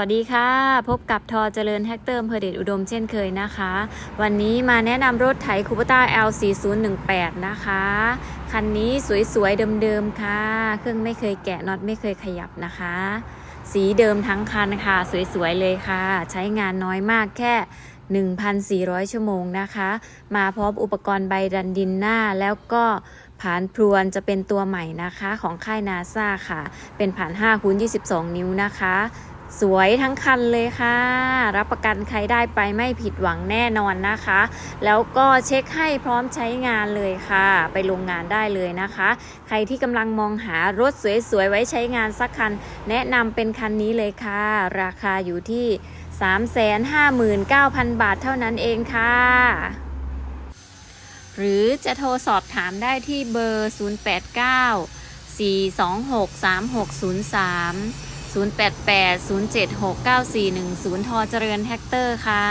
วัสดีค่ะ พบกับทอเจริญแฮกเตอร์อำเภอเดชอุดมเช่นเคยนะคะ วันนี้มาแนะนำรถไถคูปต้า L4018 นะคะ คันนี้สวยๆ เดิมๆ ค่ะ เครื่องไม่เคยแกะน็อตไม่เคยขยับนะคะ สีเดิมทั้งคันค่ะ สวยๆ เลยค่ะ ใช้งานน้อยมากแค่ 1,400 ชั่วโมงนะคะ มาพร้อมอุปกรณ์ใบดันดินหน้าแล้วก็ผานพรวนจะเป็นตัวใหม่นะคะของค่ายนาซาค่ะ เป็นผ่าน5คูณ22 นิ้วนะคะ สวยทั้งคันเลยค่ะ รับประกันใครได้ไปไม่ผิดหวังแน่นอนนะคะ แล้วก็เช็คให้พร้อมใช้งานเลยค่ะ ไปโรงงานได้เลยนะคะ ใครที่กำลังมองหารถสวยๆ ไว้ใช้งานสักคัน แนะนำเป็นคันนี้เลยค่ะ ราคาอยู่ที่ 359,000 บาทเท่านั้นเองค่ะหรือจะโทรสอบถามได้ที่เบอร์ 089 426 3603 088 076 9410 ทอเจริญแฮกเตอร์ค่ะ